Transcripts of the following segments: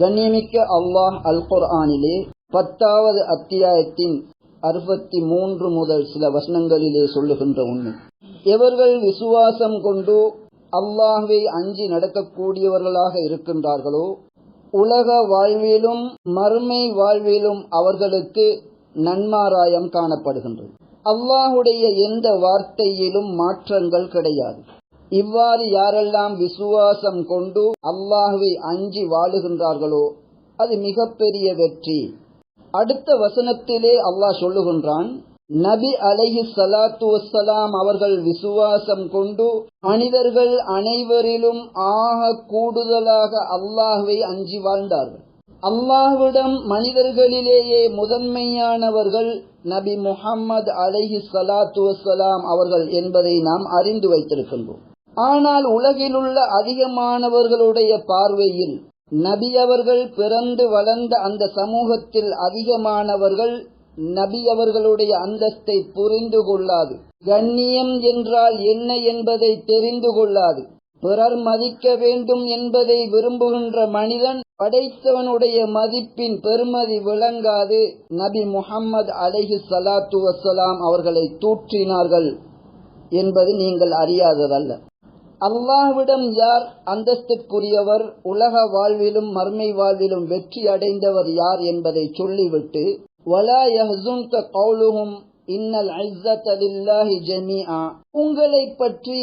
கண்ணியமிக்க அல்லாஹ் அல் குர்ஆனிலே பத்தாவது அத்தியாயத்தின் அறுபத்தி மூன்று முதல் சில வசனங்களிலே சொல்லுகின்ற உண்மை. எவர்கள் விசுவாசம் கொண்டு அல்லாஹ்வை அஞ்சி நடக்கக்கூடியவர்களாக இருக்கின்றார்களோ உலக வாழ்விலும் மறுமை வாழ்விலும் அவர்களுக்கு நன்மாராயம் காணப்படுகின்றது. அல்லாஹுடைய எந்த வார்த்தையிலும் மாற்றங்கள் கிடையாது. இவ்வாறு யாரெல்லாம் விசுவாசம் கொண்டு அல்லாஹுவை அஞ்சி வாழுகின்றார்களோ அது மிகப்பெரிய வெற்றி. அடுத்த வசனத்திலே அல்லாஹ் சொல்லுகின்றான் நபி அலைஹி சலாத்து வசலாம் அவர்கள் விசுவாசம் கொண்டு மனிதர்கள் அனைவரிலும் ஆக கூடுதலாக அல்லாஹுவை அஞ்சி வாழ்ந்தார்கள். அல்லாஹ்விடம் மனிதர்களிலேயே முதன்மையானவர்கள் நபி முஹம்மது அலைஹி சலாத்து வசலாம் அவர்கள் என்பதை நாம் அறிந்து வைத்திருக்கின்றோம். ஆனால் உலகிலுள்ள அதிகமானவர்களுடைய பார்வையில் நபி அவர்கள் பிறந்து வளர்ந்த அந்த சமூகத்தில் அதிகமானவர்கள் நபி அவர்களுடைய அந்தஸ்தை புரிந்து கொள்ளாது. கண்ணியம் என்றால் என்ன என்பதை தெரிந்து கொள்ளாது. பிறர் மதிக்க வேண்டும் என்பதை விரும்புகின்ற மனிதன் படைத்தவனுடைய மதிப்பின் பெருமதி விளங்காது. நபி முகம்மது அலைஹி சலாத்து வசலாம் அவர்களை தூற்றினார்கள் என்பது நீங்கள் அறியாததல்ல. அல்லாஹ்விடம் யார் அந்தஸ்திற்குரியவர் உலக வாழ்விலும் மர்மை வாழ்விலும் வெற்றி அடைந்தவர் யார் என்பதை சொல்லிவிட்டு வலா யஹ்சுன்க கௌலுஹும் இன்னல் உங்களை பற்றி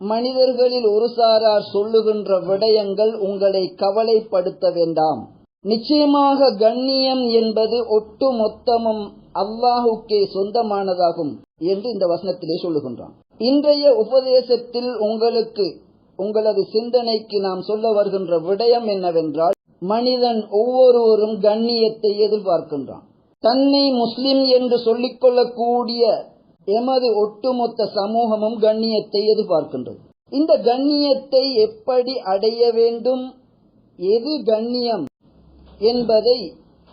மனிதர்களில் ஒரு சாரார் சொல்லுகின்ற விடயங்கள் உங்களை கவலைப்படுத்த வேண்டாம். நிச்சயமாக கண்ணியம் என்பது ஒட்டு மொத்தமும் அல்லாஹுக்கே சொந்தமானதாகும் என்று இந்த வசனத்திலே சொல்லுகின்றான். இன்றைய உபதேசத்தில் உங்களுக்கு உங்களது சிந்தனைக்கு நாம் சொல்ல வருகின்ற விடயம் என்னவென்றால் மனிதன் ஒவ்வொருவரும் கண்ணியத்தை எதிர்பார்க்கின்றான். தன்னை முஸ்லிம் என்று சொல்லிக் கொள்ளக்கூடிய எமது ஒட்டுமொத்த சமூகமும் கண்ணியத்தை எதிர்பார்க்கின்றது. இந்த கண்ணியத்தை எப்படி அடைய வேண்டும்? எது கண்ணியம்? என்பதை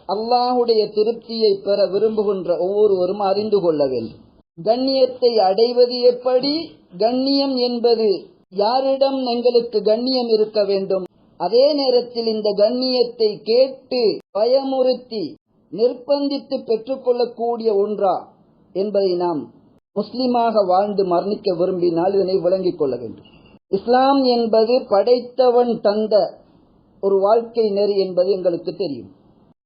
அல்லாஹுடைய திருப்தியை பெற விரும்புகின்ற ஒவ்வொருவரும் அறிந்து கொள்ள வேண்டும். கண்ணியத்தை அடைவது எப்படி? கண்ணியம் என்பது யாரிடம் எங்களுக்கு கண்ணியம் இருக்க வேண்டும்? அதே நேரத்தில் இந்த கண்ணியத்தை கேட்டு பயமுறுத்தி நிர்பந்தித்து பெற்றுக்கொள்ளக்கூடிய ஒன்றா என்பதை நாம் முஸ்லிமாக வாழ்ந்து மரணிக்க விரும்பினால் இதனை விளங்கிக் கொள்ள வேண்டும். இஸ்லாம் என்பது படைத்தவன் தந்த ஒரு வாழ்க்கை நெறி என்பது எங்களுக்கு தெரியும்.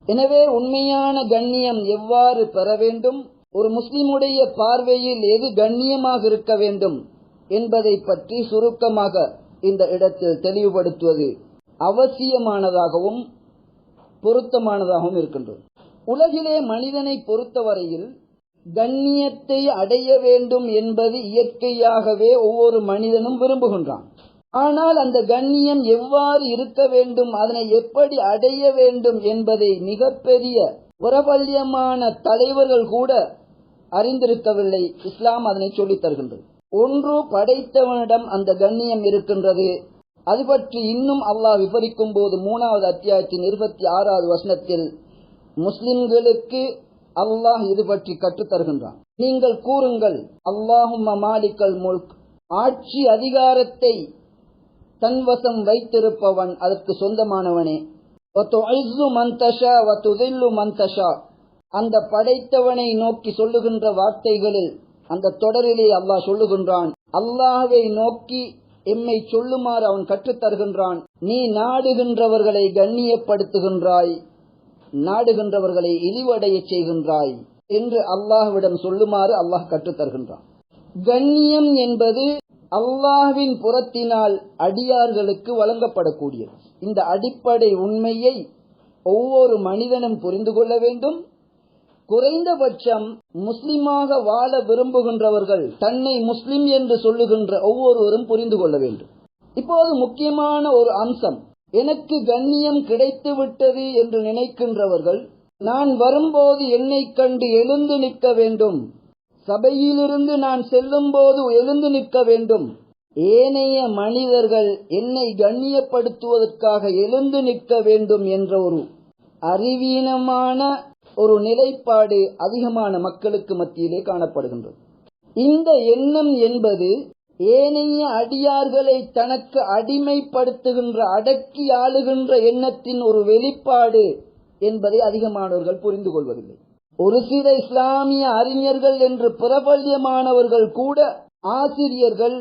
எனவே உண்மையான கண்ணியம் எவ்வாறு பெற வேண்டும்? ஒரு முஸ்லிமுடைய பார்வையில் எது கண்ணியமாக இருக்க வேண்டும் என்பதை பற்றி சுருக்கமாக இந்த இடத்தில் தெளிவுபடுத்துவது அவசியமானதாகவும் பொருத்தமானதாகவும் இருக்கின்றது. உலகிலே மனிதனை பொறுத்தவரையில் கண்ணியத்தை அடைய வேண்டும் என்பது இயற்கையாகவே ஒவ்வொரு மனிதனும் விரும்புகின்றான். ஆனால் அந்த கண்ணியம் எவ்வாறு இருக்க வேண்டும் அதனை எப்படி அடைய வேண்டும் என்பதை மிகப்பெரிய பிரபல்யமான தலைவர்கள் கூட அறிந்திருக்கவில்லை. இஸ்லாம் அதனை சொல்லித் தருகின்றது. ஒன்று படைத்தவனிடம் அந்த கண்ணியம் இருக்கின்றது. அது பற்றி இன்னும் அல்லாஹ் விவரிக்கும் போது மூணாவது அத்தியாயத்தின் இருபத்தி ஆறாவது வசனத்தில் முஸ்லிம்களுக்கு அல்லாஹ் இது பற்றி கற்றுத் தருகின்றான். நீங்கள் கூறுங்கள் அல்லாஹும் மாலிக்கல் முல்க். ஆட்சி அதிகாரத்தை தன்வசம் வைத்திருப்பவன் அதற்கு சொந்தமானவனே. அந்த படைத்தவனை நோக்கி சொல்லுகின்ற வார்த்தைகளில் அந்த தொடரிலே அல்லாஹ் சொல்லுகின்றான் அல்லாஹை நோக்கி எம்மை சொல்லுமாறு அவன் கற்றுத் தருகின்றான். நீ நாடுகின்றவர்களை கண்ணியப்படுத்துகின்றாய் நாடுகின்றவர்களை இழிவடைய செய்கின்றாய் என்று அல்லாஹ்விடம் சொல்லுமாறு அல்லாஹ் கற்றுத் தருகின்றான். கண்ணியம் என்பது அல்லாஹ்வின் புறத்தினால் அடியார்களுக்கு வழங்கப்படக்கூடியது. இந்த அடிப்படை உண்மையை ஒவ்வொரு மனிதனும் புரிந்து கொள்ள வேண்டும். குறைந்தபட்சம் முஸ்லிமாக வாழ விரும்புகின்றவர்கள் தன்னை முஸ்லிம் என்று சொல்லுகின்ற ஒவ்வொருவரும் புரிந்து கொள்ள வேண்டும். இப்போது முக்கியமான ஒரு அம்சம். எனக்கு கண்ணியம் கிடைத்து விட்டது என்று நினைக்கின்றவர்கள் நான் வரும்போது என்னை கண்டு எழுந்து நிற்க வேண்டும். சபையிலிருந்து நான் செல்லும் போது எழுந்து நிற்க வேண்டும். ஏனைய மனிதர்கள் என்னை கண்ணியப்படுத்துவதற்காக எழுந்து நிற்க வேண்டும் என்ற ஒரு அறிவீனமான ஒரு நிலைப்பாடு அதிகமான மக்களுக்கு மத்தியிலே காணப்படுகின்றது. இந்த எண்ணம் என்பது ஏனைய அடியார்களை தனக்கு அடிமைப்படுத்துகின்ற அடக்கி ஆளுகின்ற எண்ணத்தின் ஒரு வெளிப்பாடு என்பதை அதிகமானவர்கள் புரிந்து கொள்வதில்லை. ஒரு சில இஸ்லாமிய அறிஞர்கள் என்று பிரபல்யமானவர்கள் கூட ஆசிரியர்கள்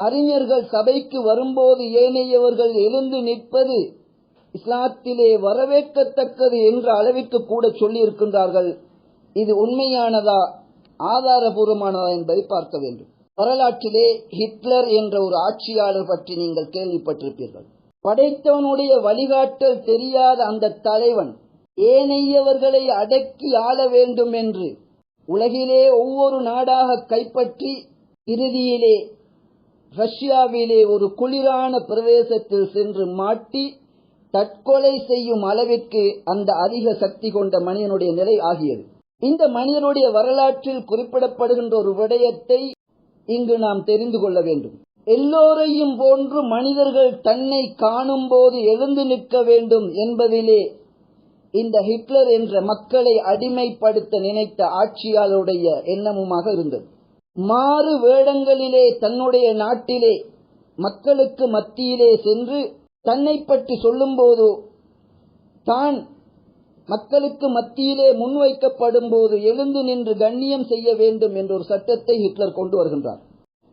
அறிஞர்கள் சபைக்கு வரும்போது ஏனையவர்கள் எழுந்து நிற்பது இஸ்லாத்திலே வரவேற்கத்தக்கது என்ற அளவிற்கு கூட சொல்லியிருக்கின்றார்கள். இது உண்மையானதா ஆதாரபூர்வமானதா என்பதை பார்க்க வேண்டும். வரலாற்றிலே ஹிட்லர் என்ற ஒரு ஆட்சியாளர் பற்றி நீங்கள் கேள்விப்பட்டிருப்பீர்கள். படைத்தவனுடைய வழிகாட்டல் தெரியாத அந்த தலைவன் ஏனையவர்களை அடக்கி ஆள வேண்டும் என்று உலகிலே ஒவ்வொரு நாடாக கைப்பற்றி இறுதியிலே ரஷ்யாவிலே ஒரு குளிரான பிரதேசத்தில் சென்று மாட்டி தற்கொலை செய்யும் அளவிற்கு அந்த அதிக சக்தி கொண்ட மனிதனுடைய நிலை ஆகியது. இந்த மனிதனுடைய வரலாற்றில் குறிப்பிடப்படுகின்ற ஒரு விடயத்தை இங்கு நாம் தெரிந்து கொள்ள வேண்டும். எல்லோரையும் போன்று மனிதர்கள் தன்னை காணும் போது எழுந்து நிற்க வேண்டும் என்பதிலே இந்த ஹிட்லர் என்ற மக்களை அடிமைப்படுத்த நினைத்த ஆட்சியாளருடைய எண்ணமுமாக இருந்தது. மாறு வேடங்களிலே தன்னுடைய நாட்டிலே மக்களுக்கு மத்தியிலே சென்று தன்னை பற்றி சொல்லும்போது தான் மக்களுக்கு மத்தியிலே முன்வைக்கப்படும் போது எழுந்து நின்று கண்ணியம் செய்ய வேண்டும் என்ற ஒரு சட்டத்தை ஹிட்லர் கொண்டு வருகின்றார்.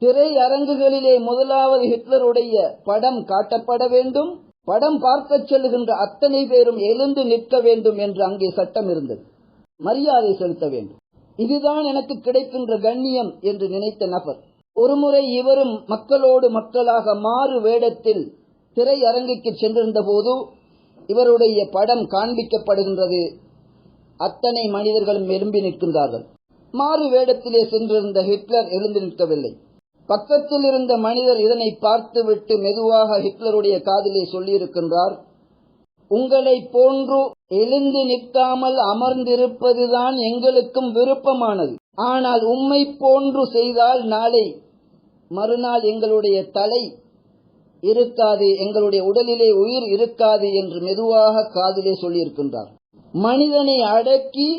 திரை அரங்குகளிலே முதலாவது ஹிட்லருடைய படம் காட்டப்பட வேண்டும். படம் பார்க்கச் செல்லுகின்ற அத்தனை பேரும் எழுந்து நிற்க வேண்டும் என்று அங்கே சட்டம் இருந்தது. மரியாதை செலுத்த வேண்டும். இதுதான் எனக்கு கிடைக்கின்ற கண்ணியம் என்று நினைத்த நபர். ஒருமுறை இவரும் மக்களோடு மக்களாக மாறு வேடத்தில் திரையரங்குக்கு சென்றிருந்த போது இவருடைய படம் காண்பிக்கப்படுகின்றது. அத்தனை மனிதர்களும் எழும்பி நிற்கின்றார்கள். மாறு வேடத்திலே சென்றிருந்த ஹிட்லர் எழுந்து நிற்கவில்லை. பக்கத்தில் இருந்த மனிதர் இதனை பார்த்துவிட்டு மெதுவாக ஹிட்லருடைய காதிலே சொல்லியிருக்கின்றார் உங்களை போன்று எழுந்து நிற்காமல் அமர்ந்திருப்பதுதான் எங்களுக்கும் விருப்பமானது. ஆனால் உம்மை போன்று செய்தால் நாளை மறுநாள் எங்களுடைய தலை இருக்காது எங்களுடைய உடலிலே உயிர் இருக்காது என்று மெதுவாக காதிலே சொல்லியிருக்கின்றார். மனிதனை அடக்கி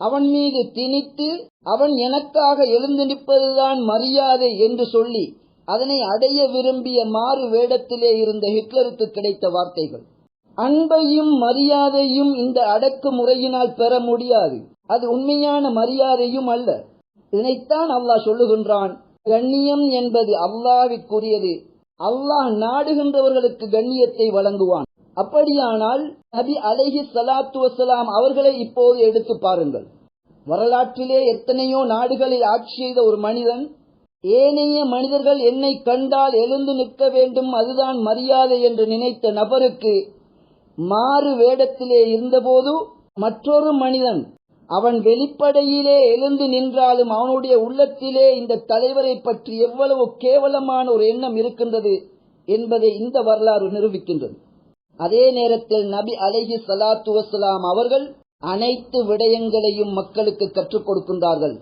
அவன் மீது திணித்து அவன் எனக்காக எழுந்து நிற்பதுதான் மரியாதை என்று சொல்லி அதனை அடைய விரும்பிய மாறு வேடத்திலே இருந்த ஹிட்லருக்கு கிடைத்த வார்த்தைகள். அன்பையும் மரியாதையும் இந்த அடக்கு முறையினால் பெற முடியாது. அது உண்மையான மரியாதையும் அல்ல. இதனைத்தான் அல்லாஹ் சொல்லுகின்றான் கண்ணியம் என்பது அல்லாவிற்குரியது அல்லாஹ் நாடுகின்றவர்களுக்கு கண்ணியத்தை வழங்குவான். அப்படியானால் நபி அலைஹி சலாத்து வசலாம் அவர்களை இப்போது எடுத்து பாருங்கள். வரலாற்றிலே எத்தனையோ நாடுகளை ஆட்சி செய்த ஒரு மனிதன் ஏனைய மனிதர்கள் என்னை கண்டால் எழுந்து நிற்க வேண்டும் அதுதான் மரியாதை என்று நினைத்த நபருக்கு மாறு வேடத்திலே இருந்தபோது மற்றொரு மனிதன் அவன் வெளிப்படையிலே எழுந்து நின்றாலும் அவனுடைய உள்ளத்திலே இந்த தலைவரை பற்றி எவ்வளவு கேவலமான ஒரு எண்ணம் இருக்கின்றது என்பதை இந்த வரலாறு நிரூபிக்கின்றது. அதே நேரத்தில் நபி அலஹி சலாத்து வசலாம் அவர்கள் அனைத்து விடயங்களையும் மக்களுக்கு கற்றுக் கொடுக்கின்றார்கள்.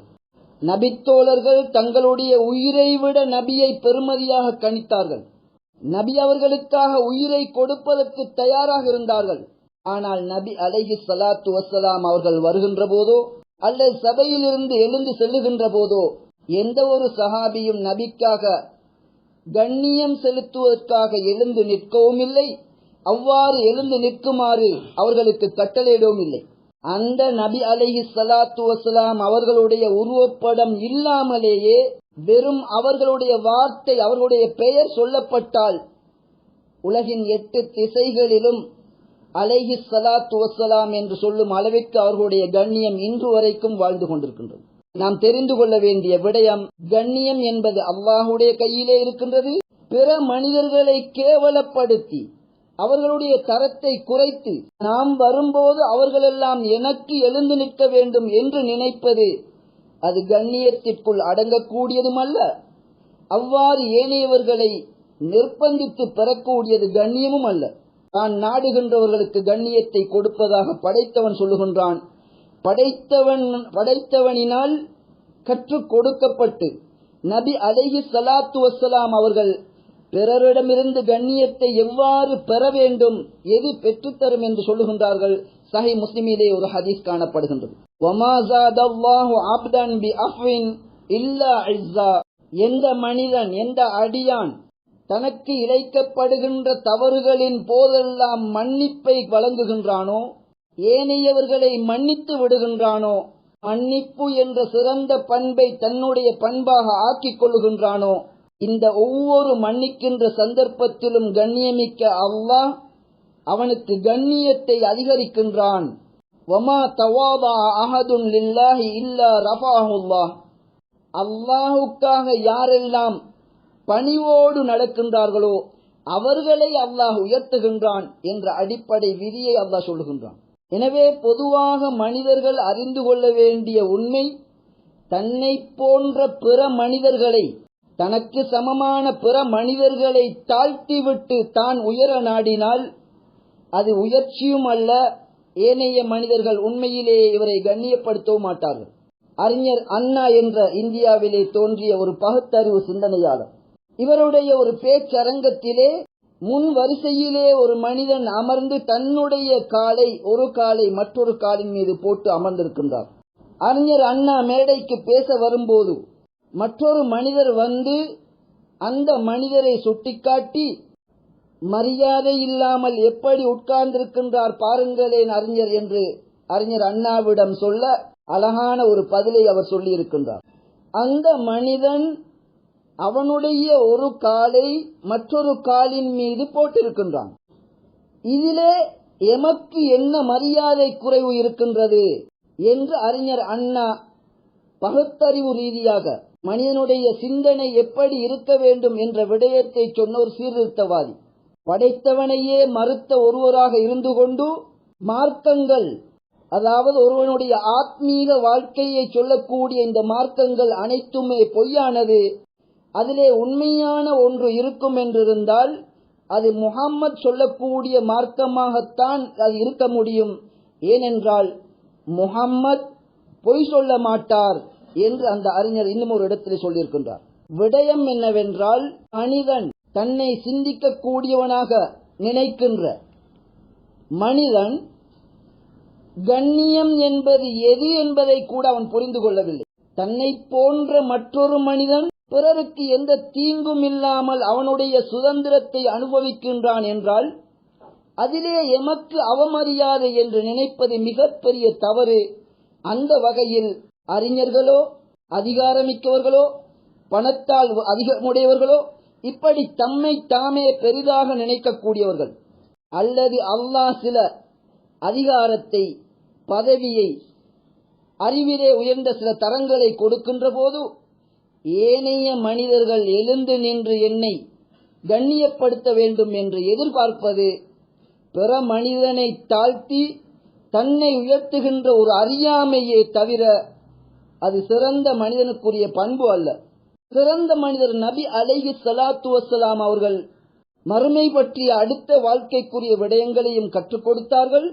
நபித்தோழர்கள் தங்களுடைய உயிரை விட நபியை பெருமதியாக கணித்தார்கள். நபி அவர்களுக்காக உயிரை கொடுப்பதற்கு தயாராக இருந்தார்கள். ஆனால் நபி அலஹி சலாத்து வசலாம் அவர்கள் வருகின்ற போதோ அல்லது சபையிலிருந்து எழுந்து செல்லுகின்ற போதோ எந்த ஒரு சஹாபியும் நபிக்காக கண்ணியம் செலுத்துவதற்காக எழுந்து நிற்கவும் இல்லை அவ்வாறு எழுந்து நிற்குமாறு அவர்களுக்கு கட்டளையிடவும் இல்லை. அந்த நபி அலஹி சலாத்து வசலாம் அவர்களுடைய உருவப்படம் இல்லாமலேயே வெறும் அவர்களுடைய வார்த்தை அவர்களுடைய பெயர் சொல்லப்பட்டால் உலகின் எட்டு திசைகளிலும் அலைஹி சலாத்து வசலாம் என்று சொல்லும் அளவிற்கு அவர்களுடைய கண்ணியம் இன்று வரைக்கும் வாழ்ந்து கொண்டிருக்கின்றது. நாம் தெரிந்து கொள்ள வேண்டிய விடயம் கண்ணியம் என்பது அல்லாஹுடைய கையிலே இருக்கின்றது பிற மனிதர்களை கேவலப்படுத்தி அவர்களுடைய தரத்தை குறைத்து நாம் வரும்போது அவர்களெல்லாம் எனக்கு எழுந்து நிற்க வேண்டும் என்று நினைப்பது அது கண்ணியத்திற்குள் அடங்கக்கூடியதும் அல்ல அவ்வாறு ஏனையவர்களை நிர்பந்தித்து பெறக்கூடியது கண்ணியமும் அல்ல தான் நாடுகின்றவர்களுக்கு கண்ணியத்தை கொடுப்பதாக படைத்தவன் சொல்லுகின்றான். படைத்தவன் படைத்தவனினால் கற்றுக் கொடுக்கப்பட்டு நபி அலைஹி சலாத்து வசலாம் அவர்கள் பிறரிடமிருந்து கண்ணியத்தை எவ்வாறு பெற வேண்டும் எது பெற்றுத்தரும் என்று சொல்லுகின்றார்கள் சஹி முஸ்லிமிலே ஒரு ஹதீஸ் காணப்படுகின்றது. எந்த மனிதன் எந்த அடியான் தனக்கு இழைக்கப்படுகின்ற தவறுகளின் போதெல்லாம் மன்னிப்பை வழங்குகின்றானோ ஏனையவர்களை மன்னித்து விடுகின்றானோ மன்னிப்பு என்ற சிறந்த பண்பை தன்னுடைய பண்பாக ஆக்கிக் கொள்ளுகின்றானோ இந்த ஒவ்வொரு மன்னிக்கின்ற சந்தர்ப்பத்திலும் கண்ணியமிக்க அல்லாஹ் அவனுக்கு கண்ணியத்தை அதிகரிக்கின்றான். வமா தவாதா அஹதுன் லில்லாஹி இல்லா ரஃபாஹுல்லாஹ். அல்லாஹுக்காக யாரெல்லாம் பணிவோடு நடக்கின்றார்களோ அவர்களை அல்லாஹ் உயர்த்துகின்றான் என்ற அடிப்படை விதியை அல்லாஹ் சொல்லுகின்றான். எனவே பொதுவாக மனிதர்கள் அறிந்து கொள்ள வேண்டிய உண்மை தன்னை போன்ற பிற மனிதர்களை தனக்கு சமமான பிற மனிதர்களை தாழ்த்திவிட்டு தான் உயர நாடினால் அது உயர்ச்சியும் அல்ல ஏனைய மனிதர்கள் உண்மையிலேயே இவரை கண்ணியப்படுத்தவும் மாட்டார்கள். அறிஞர் அண்ணா என்ற இந்தியாவிலே தோன்றிய ஒரு பகுத்தறிவு சிந்தனையாளர். இவருடைய ஒரு பேச்சரங்கத்திலே முன் வரிசையிலே ஒரு மனிதன் அமர்ந்து தன்னுடைய காலை ஒரு காலை மற்றொரு காலின் மீது போட்டு அமர்ந்திருக்கின்றார். அறிஞர் அண்ணா மேடைக்கு பேச வரும்போது மற்றொரு மனிதர் வந்து அந்த மனிதரை சுட்டிக்காட்டி மரியாதை இல்லாமல் எப்படி உட்கார்ந்திருக்கின்றார் பாருங்களேன் அறிஞர் என்று அறிஞர் அண்ணாவிடம் சொல்ல அழகான ஒரு பதிலை அவர் சொல்லியிருக்கின்றார். அந்த மனிதன் அவனுடைய ஒரு காலை மற்றொரு காலின் மீது போட்டிருக்கின்றான். இதிலே எமக்கு என்ன மரியாதை குறைவு இருக்கின்றது? என்று அறிஞர் அண்ணா பகுத்தறிவு ரீதியாக மனிதனுடைய சிந்தனை எப்படி இருக்க வேண்டும் என்ற விடயத்தை சொன்ன ஒரு சீர்திருத்தவாதி. படைத்தவனையே மறுத்த ஒருவராக இருந்து கொண்டு மார்க்கங்கள் அதாவது ஒருவனுடைய ஆத்மீக வாழ்க்கையை சொல்லக்கூடிய இந்த மார்க்கங்கள் அனைத்துமே பொய்யானது அதிலே உண்மையான ஒன்று இருக்கும் என்றிருந்தால் அது முகம்மது சொல்லக்கூடிய மார்க்கமாகத்தான் அது இருக்க முடியும். ஏனென்றால் முகம்மது பொய் சொல்ல மாட்டார். என்று அந்த அறிஞர் இன்னும் ஒரு இடத்தில் சொல்லியிருக்கின்றார். விடயம் என்னவென்றால் மனிதன் தன்னை சிந்திக்க கூடியவனாக நினைக்கின்ற மனிதன் கண்ணியம் என்பது எது என்பதை கூட அவன் புரிந்து கொள்ளவில்லை. தன்னை போன்ற மற்றொரு மனிதன் பிறருக்கு எந்த தீங்கும் இல்லாமல் அவனுடைய சுதந்திரத்தை அனுபவிக்கின்றான் என்றால் அதிலே எமக்கு அவமரியாதை என்று நினைப்பது மிகப்பெரிய தவறு. அந்த வகையில் அறிஞர்களோ அதிகாரமிக்கவர்களோ பணத்தால் அதிகமுடையவர்களோ இப்படி தம்மை தாமே பெரிதாக நினைக்கக்கூடியவர்கள். அல்லது அல்லாஹ் சில அதிகாரத்தை பதவியை அறிவிலே உயர்ந்த சில தரங்களை கொடுக்கின்ற போது ஏனைய மனிதர்கள் எழுந்து நின்று என்னை கண்ணியப்படுத்த வேண்டும் என்று எதிர்பார்ப்பது பிற மனிதனை தாழ்த்தி தன்னை உயர்த்துகின்ற ஒரு அறியாமையே தவிர அது சிறந்த மனிதனுக்குரிய பண்பு அல்ல. சிறந்த மனிதர் நபி அலைஹி சலாத்து வசலாம் அவர்கள் மறுமை பற்றிய அடுத்த வாழ்க்கைக்குரிய விடயங்களையும் கற்றுக் கொடுத்தார்கள்.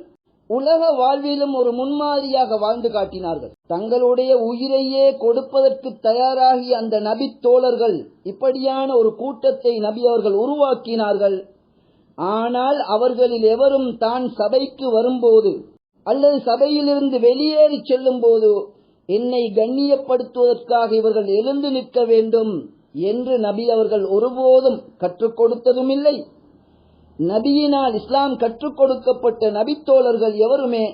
உலக வாழ்விலும் ஒரு முன்மாதிரியாக வாழ்ந்து காட்டினார்கள். தங்களுடைய உயிரையே கொடுப்பதற்கு தயாராகிய அந்த நபி தோழர்கள் இப்படியான ஒரு கூட்டத்தை நபி அவர்கள் உருவாக்கினார்கள். ஆனால் அவர்களில் எவரும் தான் சபைக்கு வரும்போது அல்லது சபையிலிருந்து வெளியேறி செல்லும் போது என்னை கண்ணியப்படுத்துவதற்காக இவர்கள் எழுந்து நிற்க வேண்டும் என்று நபி அவர்கள் ஒருபோதும் கற்றுக் கொடுத்ததும் இல்லை நபியினால் இஸ்லாம் கற்றுக் கொடுக்கப்பட்ட நபித்தோழர்கள் எவருமே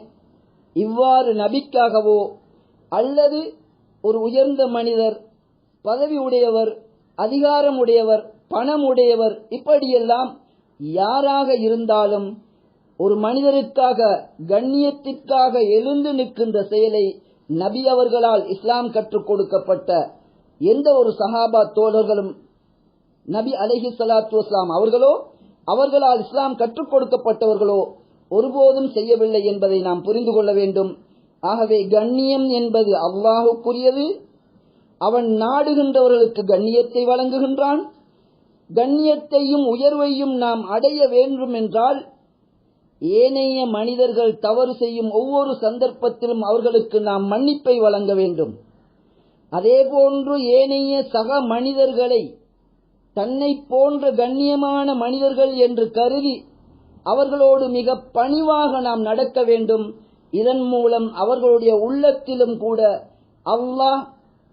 இவ்வாறு நபிக்காகவோ அல்லது ஒரு உயர்ந்த மனிதர் பதவி உடையவர் அதிகாரம் உடையவர் பணம் உடையவர் இப்படியெல்லாம் யாராக இருந்தாலும் ஒரு மனிதருக்காக கண்ணியத்திற்காக எழுந்து நிற்கின்ற செயலை நபி அவர்களால் இஸ்லாம் கற்றுக் கொடுக்கப்பட்ட எந்த ஒரு சஹாபா தோழர்களும் நபி அலஹி சலாத்து வஸ்லாம் அவர்களோ அவர்களால் இஸ்லாம் கற்றுக் கொடுக்கப்பட்டவர்களோ ஒருபோதும் செய்யவில்லை என்பதை நாம் புரிந்து கொள்ள வேண்டும். ஆகவே கண்ணியம் என்பது அல்லாஹுக்குரியது. அவன் நாடுகின்றவர்களுக்கு கண்ணியத்தை வழங்குகின்றான். கண்ணியத்தையும் உயர்வையும் நாம் அடைய வேண்டும் என்றால் ஏனைய மனிதர்கள் தவறு செய்யும் ஒவ்வொரு சந்தர்ப்பத்திலும் அவர்களுக்கு நாம் மன்னிப்பை வழங்க வேண்டும். அதேபோன்று ஏனைய சக மனிதர்களை தன்னை போன்ற கண்ணியமான மனிதர்கள் என்று கருதி அவர்களோடு மிக பணிவாக நாம் நடக்க வேண்டும். இதன் மூலம் அவர்களுடைய உள்ளத்திலும் கூட அல்லாஹ்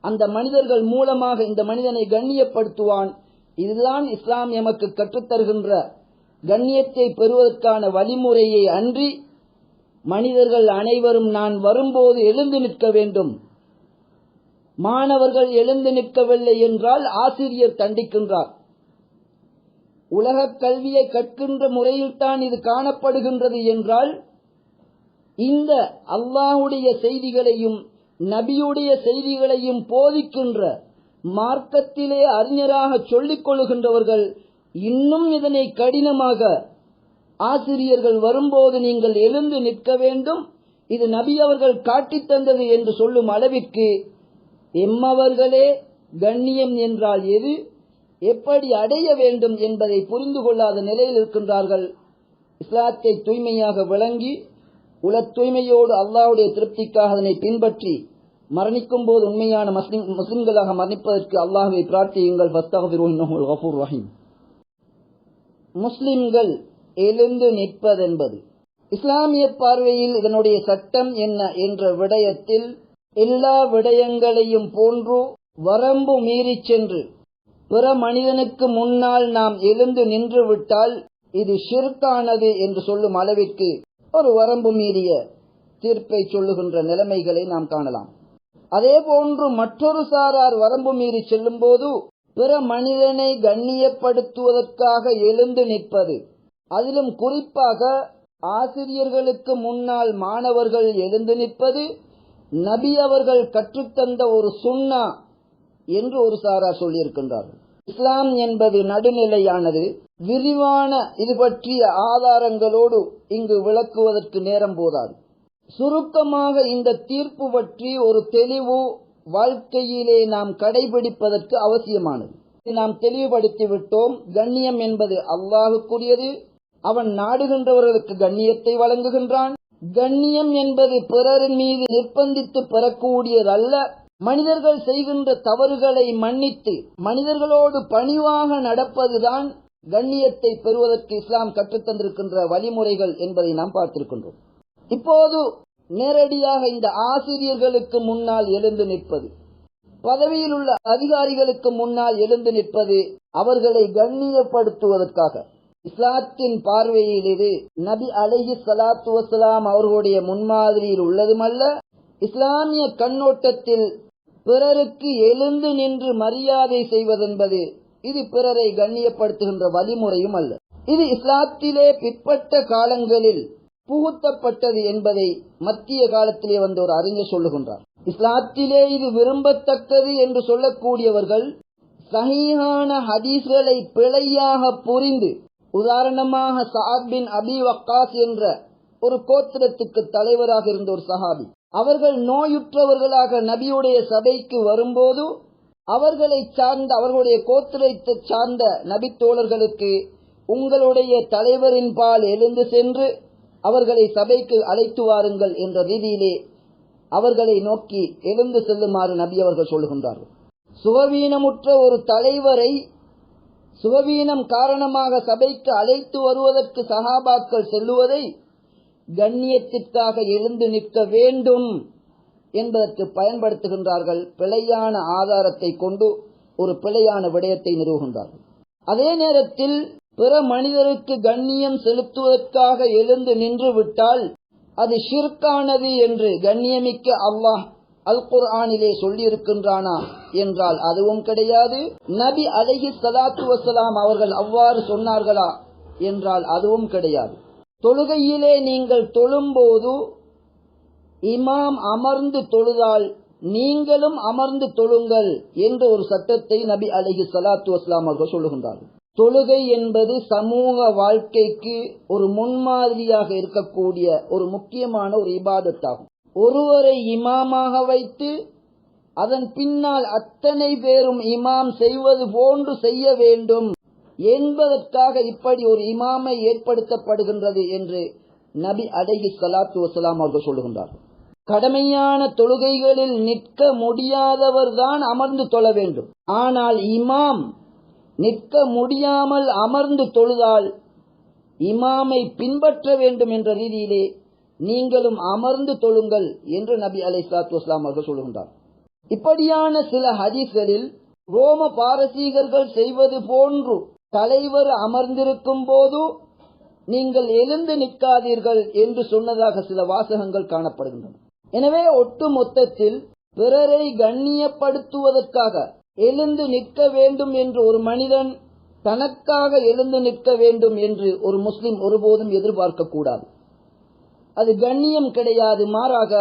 அந்த மனிதர்கள் மூலமாக இந்த மனிதனை கண்ணியப்படுத்துவான். இதுதான் இஸ்லாம் எமக்கு கற்றுத்தருகின்ற கண்ணியத்தை பெறுவதற்கான வழிமுறையை அன்றி மனிதர்கள் அனைவரும் நான் வரும்போது எழுந்து நிற்க வேண்டும். மாணவர்கள் எழுந்து நிற்கவில்லை என்றால் ஆசிரியர் தண்டிக்கின்றார். உலகக் கல்வியை கற்கின்ற முறையில்தான் இது காணப்படுகின்றது என்றால் இந்த அல்லாஹுடைய செய்திகளையும் நபியுடைய செய்திகளையும் போதிக்கின்ற மார்க்கத்திலே அறிஞராக சொல்லிக் கொள்கின்றவர்கள் இன்னும் இதனை கடினமாக ஆசிரியர்கள் வரும்போது நீங்கள் எழுந்து நிற்க வேண்டும். இது நபி அவர்கள் காட்டித் தந்தது என்று சொல்லும் அளவிற்கு எம்மவர்களே கண்ணியம் என்றால் எது? எப்படி அடைய வேண்டும் என்பதை புரிந்து கொள்ளாத நிலையில் இருக்கின்றார்கள். இஸ்லாத்தை தூய்மையாக விளங்கி உல தூய்மையோடு அல்லாஹ்வுடைய திருப்திக்காக அதனை பின்பற்றி மரணிக்கும் போது உண்மையான முஸ்லிம்களாக மரணிப்பதற்கு அல்லாஹுவை பிரார்த்தியுங்கள். ஃபஸ்தகஃபிருஹு ரஹீம். முஸ்லிம்கள் எழுந்து நிற்பதென்பது. இஸ்லாமிய பார்வையில் இதனுடைய சட்டம் என்ன என்ற விடயத்தில் எல்லா விடயங்களையும் போன்று வரம்பு மீறிச் சென்று பிற மனிதனுக்கு முன்னால் நாம் எழுந்து நின்று விட்டால் இது ஷிர்கானது என்று சொல்லும் அளவிற்கு ஒரு வரம்பு மீறிய தீர்ப்பை சொல்லுகின்ற நிலைமைகளை நாம் காணலாம். அதே போன்று மற்றொரு சாரார் வரம்பு மீறி செல்லும் போது பிற மனிதனை கண்ணியப்படுத்துவதற்காக எழுந்து நிற்பது. அதிலும் குறிப்பாக ஆசிரியர்களுக்கு முன்னால் மாணவர்கள் எழுந்து நிற்பது நபி அவர்கள் கற்றுத்தந்த ஒரு சுன்னா என்று ஒரு சாரார் சொல்லியிருக்கின்றார்கள். இஸ்லாம் என்பது நடுநிலையானது. விரிவான இது பற்றிய ஆதாரங்களோடு இங்கு விளக்குவதற்கு நேரம் போதாது. சுருக்கமாக இந்த தீர்ப்பு பற்றி ஒரு தெளிவு வாழ்க்கையிலே நாம் கடைபிடிப்பதற்கு அவசியமானது. நாம் தெளிவுபடுத்தி விட்டோம். கண்ணியம் என்பது அல்லாஹுக்குரியது. அவன் நாடுகின்றவர்களுக்கு கண்ணியத்தை வழங்குகின்றான். கண்ணியம் என்பது பிறரின் மீது நிர்பந்தித்து பெறக்கூடியதல்ல. மனிதர்கள் செய்கின்ற தவறுகளை மன்னித்து மனிதர்களோடு பணிவாக நடப்பதுதான் கண்ணியத்தை பெறுவதற்கு இஸ்லாம் கற்றுத்தந்திருக்கின்ற வழிமுறைகள் என்பதை நாம் பார்த்திருக்கின்றோம். இப்போது நேரடியாக இந்த ஆசிரியர்களுக்கு முன்னால் எழுந்து நிற்பது பதவியில் உள்ள அதிகாரிகளுக்கு முன்னால் எழுந்து நிற்பது அவர்களை கண்ணியப்படுத்துவதற்காக. இஸ்லாத்தின் பார்வையில் இது நபி அலஹி சலாத்து வசலாம் அவர்களுடைய முன்மாதிரியில் உள்ளதுமல்ல இஸ்லாமிய கண்ணோட்டத்தில் பிறருக்கு எழுந்து நின்று மரியாதை செய்வதென்பது இது பிறரை கண்ணியப்படுத்துகின்ற வழிமுறையும் அல்ல. இது இஸ்லாத்திலே பிற்பட்ட காலங்களில் புகுத்தப்பட்டது என்பதை மத்திய காலத்திலே வந்த ஒரு அறிஞர் சொல்லுகின்றார். இஸ்லாத்திலே இது விரும்பத்தக்கது என்று சொல்லக்கூடியவர்கள் சகியான ஹதீஸ்களை பிழையாக புரிந்து உதாரணமாக சாத் பின் அபி வக்காஸ் என்ற ஒரு கோத்திரத்துக்கு தலைவராக இருந்த ஒரு சஹாபி. அவர்கள் நோயுற்றவர்களாக நபியுடைய சபைக்கு வரும்போது அவர்களை சார்ந்த அவர்களுடைய கோத்திரத்தை சார்ந்த நபி தோழர்களுக்கு உங்களுடைய தலைவரின் பால் எழுந்து சென்று அவர்களை சபைக்கு அழைத்து வாருங்கள் என்ற ரீதியிலே அவர்களை நோக்கி எழுந்து செல்லுமாறு நபி அவர்கள் சொல்லுகின்றார்கள். சுகவீனமுற்ற ஒரு தலைவரை சுகவீனம் காரணமாக சபைக்கு அழைத்து வருவதற்கு சகாபாக்கள் செல்லுவதை கண்ணியத்திற்காக எழுந்து நிற்க வேண்டும் என்பதற்கு பயன்படுத்துகின்றார்கள். பிழையான ஆதாரத்தை கொண்டு ஒரு பிழையான விடயத்தை நிறுவுகின்றார்கள். அதே நேரத்தில் பிற மனிதருக்கு கண்ணியம் செலுத்துவதற்காக எழுந்து நின்று விட்டால் அது ஷிர்கானது என்று கண்ணியமிக்க அல்லாஹ் அல் குர்ஆனிலே சொல்லியிருக்கின்றானா என்றால் அதுவும் கிடையாது. நபி அலஹி சலாத்து வசலாம் அவர்கள் அவ்வாறு சொன்னார்களா என்றால் அதுவும் கிடையாது. தொழுகையிலே நீங்கள் தொழும்போது இமாம் அமர்ந்து தொழுதால் நீங்களும் அமர்ந்து தொழுங்கள் என்ற ஒரு சட்டத்தை நபி அலஹி சலாத்து வஸ்லாம் அவர்கள் சொல்லுகின்றார்கள். தொழுகை என்பது சமூக வாழ்க்கைக்கு ஒரு முன்மாதிரியாக இருக்கக்கூடிய ஒரு முக்கியமான ஒரு இபாதத்தாகும். ஒருவரை இமாமாக வைத்து அதன் பின்னால் அத்தனை பேரும் இமாம் செய்வது போன்று செய்ய வேண்டும் என்பதற்காக இப்படி ஒரு இமாமை ஏற்படுத்தப்படுகின்றது என்று நபி அடகி சலாத்து வசலாம் அவர்கள் சொல்லுகின்றார். கடமையான தொழுகைகளில் நிற்க முடியாதவர்தான் அமர்ந்து தொழ வேண்டும். ஆனால் இமாம் நிற்க முடியாமல் அமர்ந்து தொழுதால் இமாமை பின்பற்ற வேண்டும் என்ற ரீதியிலே நீங்களும் அமர்ந்து தொழுங்கள் என்று நபி அலை சலாத்து வஸ்லாம் அவர்கள் சொல்லுகின்றார். இப்படியான சில ஹதீஸ்களில் ரோம பாரசீகர்கள் செய்வது போன்று தலைவர் அமர்ந்திருக்கும் போது நீங்கள் எழுந்து நிற்காதீர்கள் என்று சொன்னதாக சில வாசகங்கள் காணப்படுகின்றன. எனவே ஒட்டு மொத்தத்தில் பிறரை கண்ணியப்படுத்துவதற்காக எழுந்து நிற்க வேண்டும் என்று ஒரு மனிதன் தனக்காக எழுந்து நிற்க வேண்டும் என்று ஒரு முஸ்லிம் ஒருபோதும் எதிர்பார்க்க கூடாது அது கண்ணியம் கிடையாது மாறாக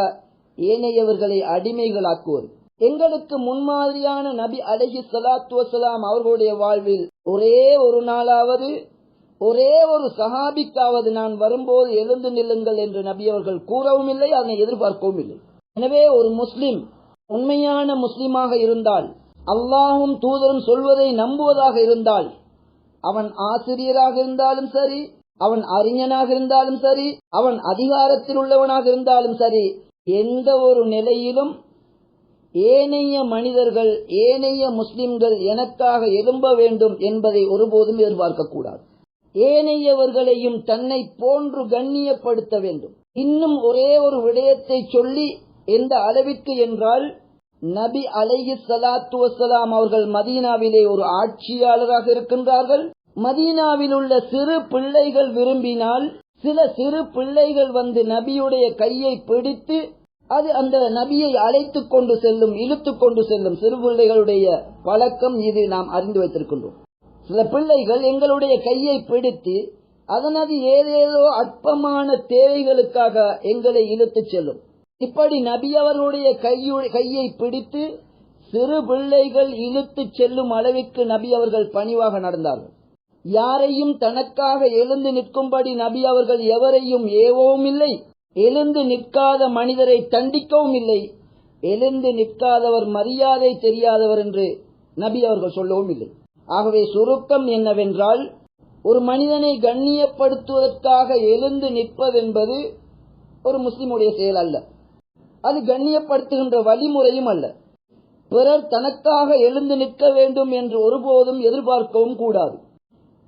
ஏனையவர்களை அடிமைகளாக்குவது. எங்களுக்கு முன்மாதிரியான நபி அலஹி சலாத்து வசலாம் அவர்களுடைய வாழ்வில் ஒரே ஒரு நாளாவது ஒரே ஒரு சஹாபிக்காவது நான் வரும்போது எழுந்து நில்லுங்கள் என்று நபி அவர்கள் கூறவும் இல்லை அதனை எதிர்பார்க்கவும் இல்லை. எனவே ஒரு முஸ்லிம் உண்மையான முஸ்லிமாக இருந்தால் அல்லாஹும் தூதரும் சொல்வதை நம்புவதாக இருந்தால் அவன் ஆசிரியராக இருந்தாலும் சரி அவன் அறிஞனாக இருந்தாலும் சரி அவன் அதிகாரத்தில் உள்ளவனாக இருந்தாலும் சரி எந்த ஒரு நிலையிலும் ஏனைய மனிதர்கள் ஏனைய முஸ்லிம்கள் எனக்காக எழும்ப வேண்டும் என்பதை ஒருபோதும் எதிர்பார்க்கக்கூடாது. ஏனையவர்களையும் தன்னை போன்று கண்ணியப்படுத்த வேண்டும். இன்னும் ஒரே ஒரு விடயத்தை சொல்லி எந்த அளவிற்கு என்றால் நபி அலைஹி சலாத்து வசலாம் அவர்கள் மதீனாவிலே ஒரு ஆட்சியாளராக இருக்கின்றார்கள். மதீனாவில் உள்ள சிறு பிள்ளைகள் விரும்பினால் சில சிறு பிள்ளைகள் வந்து நபியுடைய கையை பிடித்து அது அந்த நபியை அழைத்து கொண்டு செல்லும் இழுத்து கொண்டு செல்லும் சிறு பிள்ளைகளுடைய பழக்கம் இது நாம் அறிந்து வைத்திருக்கின்றோம். சில பிள்ளைகள் எங்களுடைய கையை பிடித்து அதனது ஏதேதோ அற்பமான தேவைகளுக்காக எங்களை இழுத்துச் செல்லும். இப்படி நபி அவர்களுடைய கையை பிடித்து சிறு பிள்ளைகள் இழுத்து செல்லும் அளவிற்கு நபி அவர்கள் பணிவாக நடந்தார்கள். யாரையும் தனக்காக எழுந்து நிற்கும்படி நபி அவர்கள் எவரையும் ஏவவும் இல்லை எழுந்து நிற்காத மனிதரை தண்டிக்கவும் இல்லை எழுந்து நிற்காதவர் மரியாதை தெரியாதவர் என்று நபி அவர்கள் சொல்லவும் இல்லை. ஆகவே சுருக்கம் என்னவென்றால் ஒரு மனிதனை கண்ணியப்படுத்துவதற்காக எழுந்து நிற்பதென்பது ஒரு முஸ்லிமுடைய செயல் அல்ல. அது கண்ணியப்படுத்துகின்ற வழிமுறையும் அல்ல. பிறர் தனக்காக எழுந்து நிற்க வேண்டும் என்று ஒருபோதும் எதிர்பார்க்கவும் கூடாது.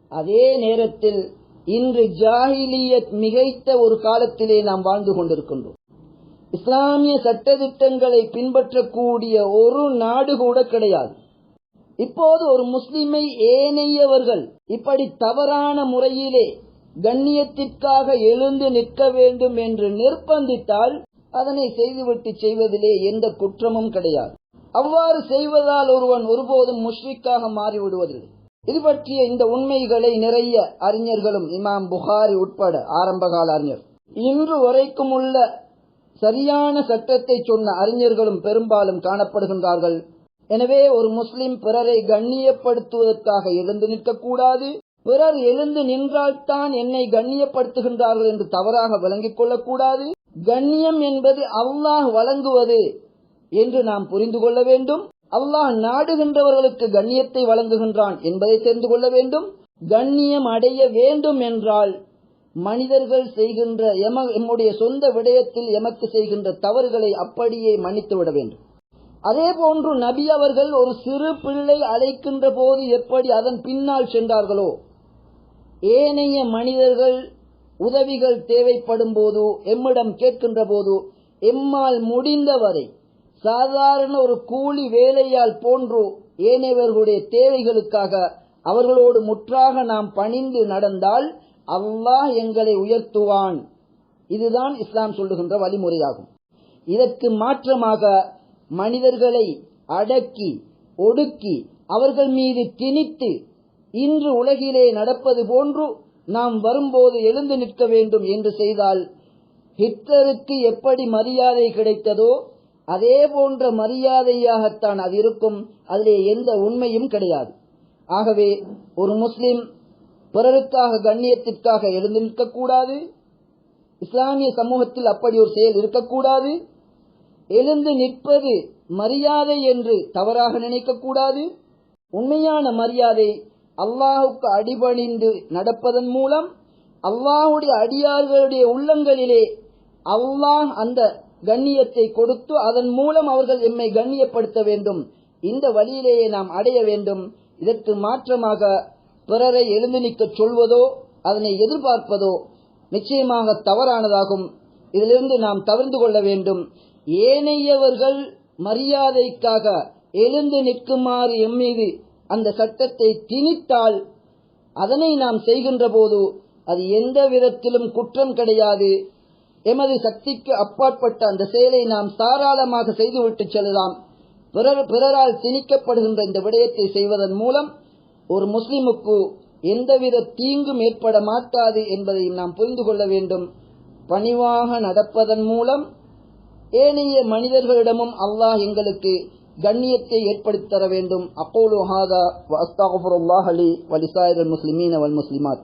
அதே நேரத்தில் இன்று ஜாகிலியத் மிகைத்த ஒரு காலத்திலே நாம் வாழ்ந்து கொண்டிருக்கின்றோம். இஸ்லாமிய சட்டத்திட்டங்களை பின்பற்றக்கூடிய ஒரு நாடு கூட கிடையாது. இப்போது ஒரு முஸ்லிமை ஏனையவர்கள் இப்படி தவறான முறையிலே கண்ணியத்திற்காக எழுந்து நிற்க வேண்டும் என்று நிர்பந்தித்தால் அதனை செய்துவிட்டு செய்வதிலே எந்த குற்றமும் கிடையாது. அவ்வாறு செய்வதால் ஒருவன் ஒருபோதும் முஷ்ரிக்காக மாறிவிடுவதில்லை. இது பற்றிய இந்த உண்மைகளை நிறைய அறிஞர்களும் இமாம் புகாரி உட்பட ஆரம்பகால அறிஞர். இன்று வரைக்கும் உள்ள சரியான சட்டத்தை சொன்ன அறிஞர்களும் பெரும்பாலும் காணப்படுகின்றார்கள். எனவே ஒரு முஸ்லிம் பிறரை கண்ணியப்படுத்துவதற்காக எழுந்து நிற்கக்கூடாது. பிறர் எழுந்து நின்றால்தான் என்னை கண்ணியப்படுத்துகின்றார்கள் என்று தவறாக விளங்கிக் கொள்ளக்கூடாது. கண்ணியம் என்பது அல்லாஹ் வழங்குவது என்று நாம் புரிந்து கொள்ள வேண்டும். அல்லாஹ் நாடுகின்றவர்களுக்கு கண்ணியத்தை வழங்குகின்றான் என்பதை தெரிந்து கொள்ள வேண்டும். கண்ணியம் அடைய வேண்டும் என்றால் மனிதர்கள் செய்கின்ற எம எம்முடைய சொந்த விடயத்தில் எமக்கு செய்கின்ற தவறுகளை அப்படியே மன்னித்து விட வேண்டும். அதே போன்று நபி அவர்கள் ஒரு சிறு பிள்ளை அழைக்கின்ற போது எப்படி அதன் பின்னால் சென்றார்களோ ஏனைய மனிதர்கள் உதவிகள் தேவைப்படும் போது எம்மிடம் கேட்கின்ற போது எம்மால் முடிந்தவரை சாதாரண ஒரு கூலி வேலையால் போன்று ஏனையவர்களுடைய தேவைகளுக்காக அவர்களோடு முற்றாக நாம் பணிந்து நடந்தால் அல்லாஹ் எங்களை உயர்த்துவான். இதுதான் இஸ்லாம் சொல்லுகின்ற வழிமுறையாகும். இதற்கு மாற்றமாக மனிதர்களை அடக்கி ஒடுக்கி அவர்கள் மீது திணித்து இன்று உலகிலே நடப்பது போன்று நாம் வரும்போது எழுந்து நிற்க வேண்டும் என்று செய்தால் ஹிட்லருக்கு எப்படி மரியாதை கிடைத்ததோ அதே போன்ற மரியாதையாகத்தான் அது இருக்கும். அதிலே எந்த உண்மையும் கிடையாது. ஆகவே ஒரு முஸ்லிம் பிறருக்காக கண்ணியத்திற்காக எழுந்து நிற்கக்கூடாது. இஸ்லாமிய சமூகத்தில் அப்படி ஒரு செயல் இருக்கக்கூடாது. எழுந்து நிற்பது மரியாதை என்று தவறாக நினைக்கக்கூடாது. உண்மையான மரியாதை அல்லாஹுக்கு அடிபணிந்து நடப்பதன் மூலம் அல்லாஹுடைய அடியார்களுடைய உள்ளங்களிலே அல்லாஹ் அந்த கண்ணியத்தை கொடுத்து அதன் மூலம் அவர்கள் எம்மை கண்ணியப்படுத்த வேண்டும். இந்த வழியிலேயே நாம் அடைய வேண்டும். இதற்கு மாற்றமாக பிறரை எழுந்து நிற்கச் சொல்வதோ அதனை எதிர்பார்ப்பதோ நிச்சயமாக தவறானதாகும். இதிலிருந்து நாம் தவிர்ந்து கொள்ள வேண்டும். ஏனையவர்கள் மரியாதைக்காக எழுந்து நிற்குமாறு எம்மீது அந்த சட்டத்தை திணித்தால் அதனை நாம் செய்கின்ற போது அது எந்த விதத்திலும் குற்றம் கிடையாது. எமது சக்திக்கு அப்பாற்பட்ட அந்த செயலை நாம் தாராளமாக செய்துவிட்டு செல்லலாம். பிறர் பிறரால் திணிக்கப்படுகின்ற இந்த விடயத்தை செய்வதன் மூலம் ஒரு முஸ்லிமுக்கு எந்தவித தீங்கும் ஏற்பட மாட்டாது என்பதையும் நாம் புரிந்து கொள்ள வேண்டும். பணிவாக நடப்பதன் மூலம் ஏனைய மனிதர்களிடமும் அல்லாஹ் எங்களுக்கு கண்ணியத்தை ஏற்படுத்தி தர வேண்டும். அப்போலோ ஹாதா வ அஸ்தாகுஃபுருல்லாஹ் அலி வலிசாயிரல் முஸ்லிமீன வல் முஸ்லிமாத்.